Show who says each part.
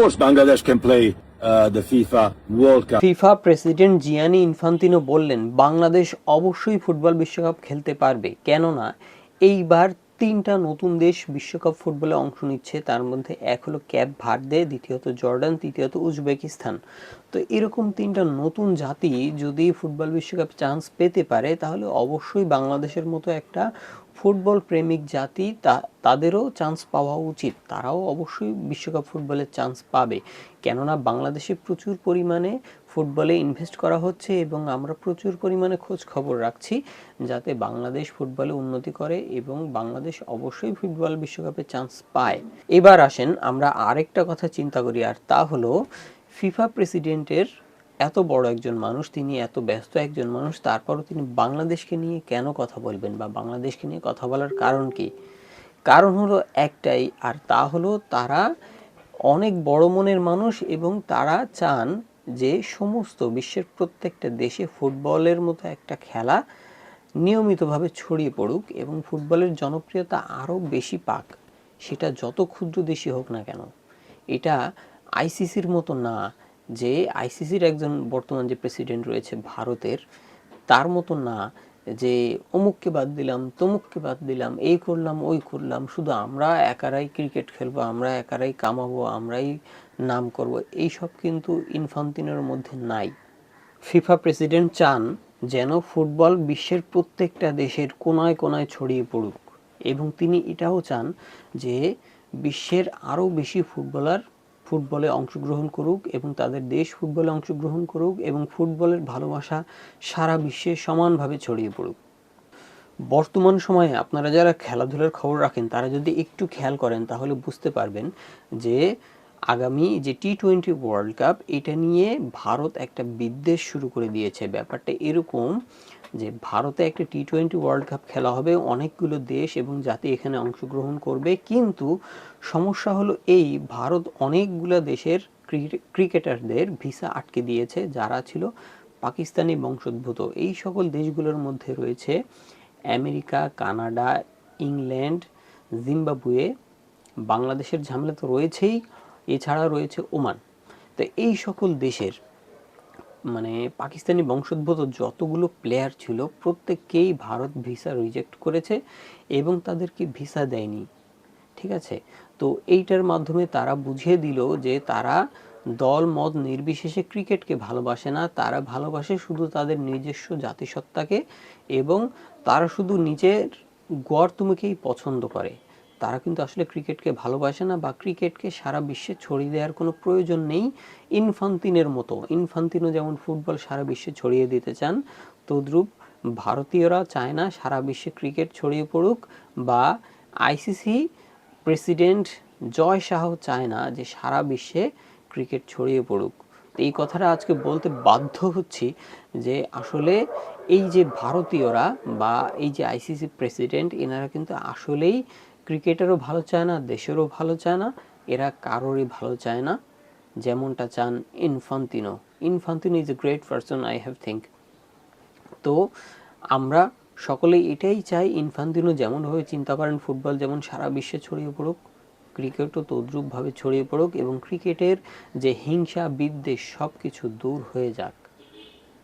Speaker 1: course, Bangladesh can play uh, the FIFA World Cup.
Speaker 2: FIFA president Gianni Infantino বললেন বাংলাদেশ অবশ্যই football বিশ্বকাপ খেলতে পারবে। কেননা এইবার তিনটা নতুন দেশ বিশ্বকাপ ফুটবলে অংশ নিচ্ছে। তার মধ্যে এক হলো ক্যাপ ভার্দে দ্বিতীয়ত জর্ডান তৃতীয়ত উজবেকিস্তান। তো এরকম তিনটা নতুন জাতি যদি ফুটবল বিশ্বকাপ চান্স পেতে পারে তাহলে অবশ্যই বাংলাদেশের মতো একটা ফুটবল প্রেমিক জাতি তাদেরও চান্স পাওয়া উচিত। তারাও অবশ্যই বিশ্বকাপ ফুটবলের চান্স পাবে। কেননা বাংলাদেশে প্রচুর পরিমাণে ফুটবলে ইনভেস্ট করা হচ্ছে এবং আমরা প্রচুর পরিমাণে খোঁজ খবর রাখছি যাতে বাংলাদেশ ফুটবলে উন্নতি করে এবং বাংলাদেশ অবশ্যই ফুটবল বিশ্বকাপে চান্স পায়। এবার আসেন আমরা আরেকটা কথা চিন্তা করি, আর তা হলো ফিফা প্রেসিডেন্টের এত বড় একজন মানুষ, তিনি এত ব্যস্ত একজন মানুষ, তারপরও তিনি বাংলাদেশকে নিয়ে কেন কথা বলবেন বা বাংলাদেশকে নিয়ে কথা বলার কারণ কি? কারণ হলো একটাই, আর তা হলো তারা অনেক বড় মনের মানুষ এবং তারা চান যে সমস্ত বিশ্বের প্রত্যেকটা দেশে ফুটবলের মতো একটা খেলা নিয়মিতভাবে ছড়িয়ে পড়ুক এবং ফুটবলের জনপ্রিয়তা আরও বেশি পাক। সেটা যত ক্ষুদ্র দেশই হোক না কেন, এটা আইসিসির মতো না। যে আইসিসির একজন বর্তমান যে প্রেসিডেন্ট রয়েছে ভারতের, তার মতো না যে অমুককে বাদ দিলাম, তমুককে বাদ দিলাম, এই করলাম, ওই করলাম, শুধু আমরা একারাই ক্রিকেট খেলব, আমরা একারাই কামাবো, আমরাই নাম করব, এইসব কিন্তু ইনফান্তিনের মধ্যে নাই। ফিফা প্রেসিডেন্ট চান যেন ফুটবল বিশ্বের প্রত্যেকটা দেশের কোনায় কোনায় ছড়িয়ে পড়ুক। এবং তিনি এটাও চান যে বিশ্বের আরও বেশি ফুটবলার ফুটবলে অংশগ্রহণ করুক এবং তাদের দেশ ফুটবলে অংশগ্রহণ করুক এবং ফুটবলের ভালোবাসা সারা বিশ্বে সমানভাবে ছড়িয়ে পড়ুক। বর্তমান সময়ে আপনারা যারা খেলাধুলার খবর রাখেন, তারা যদি একটু খেয়াল করেন, তাহলে বুঝতে পারবেন যে আগামী যে টি টোয়েন্টি ওয়ার্ল্ড কাপ এটা নিয়ে ভারত একটা বিদ্বেষ শুরু করে দিয়েছে। ব্যাপারটা এরকম যে ভারতে একটা টি টোয়েন্টি ওয়ার্ল্ড কাপ খেলা হবে, অনেকগুলো দেশ এবং জাতি এখানে অংশগ্রহণ করবে। কিন্তু সমস্যা হলো এই, ভারত অনেকগুলো দেশের ক্রিকেটারদের ভিসা আটকে দিয়েছে, যারা ছিল পাকিস্তানি বংশোদ্ভূত। এই সকল দেশগুলোর মধ্যে রয়েছে আমেরিকা, কানাডা, ইংল্যান্ড, জিম্বাবুয়ে। বাংলাদেশের ঝামেলা তো রয়েছেই। এছাড়া রয়েছে ওমান। তো এই সকল দেশের মানে পাকিস্তানি বংশোদ্ভূত যতগুলো প্লেয়ার ছিল, প্রত্যেককেই ভারত ভিসা রিজেক্ট করেছে এবং তাদেরকে ভিসা দেয়নি। ঠিক আছে? তো এইটার মাধ্যমে তারা বুঝিয়ে দিল যে তারা দল, মত নির্বিশেষে ক্রিকেটকে ভালোবাসে না, তারা ভালোবাসে শুধু তাদের নিজস্ব জাতিসত্তাকে এবং তারা শুধু নিজের গড় তুমিকেই পছন্দ করে। তারা কিন্তু আসলে ক্রিকেটকে ভালোবাসে না বা ক্রিকেটকে সারা বিশ্বে ছড়িয়ে দেওয়ার কোনো প্রয়োজন নেই ইনফান্তিনের মতো। ইনফান্তিনো যেমন ফুটবল সারা বিশ্বে ছড়িয়ে দিতে চান, তদ্রূপ ভারতীয়রা চায় না সারা বিশ্বে ক্রিকেট ছড়িয়ে পড়ুক বা আইসিসি প্রেসিডেন্ট জয় শাহ চায় না যে সারা বিশ্বে ক্রিকেট ছড়িয়ে পড়ুক। তো এই কথাটা আজকে বলতে বাধ্য হচ্ছি যে আসলে এই যে ভারতীয়রা বা এই যে আইসিসি প্রেসিডেন্ট এনারা কিন্তু আসলেই ক্রিকেটেরও ভালো চায় না, দেশেরও ভালো চায় না, এরা কারোরই ভালো চায় না। যেমনটা চান Infantino. Infantino is a great person I have think তো আমরা সকলেই এটাই চাই, ইনফান্তিনো যেমনভাবে চিন্তা করেন ফুটবল যেমন সারা বিশ্বে ছড়িয়ে পড়ুক, ক্রিকেটও তদ্রূপভাবে ছড়িয়ে পড়ুক এবং ক্রিকেটের যে হিংসা, বিদ্বেষ সব কিছু দূর হয়ে যাক।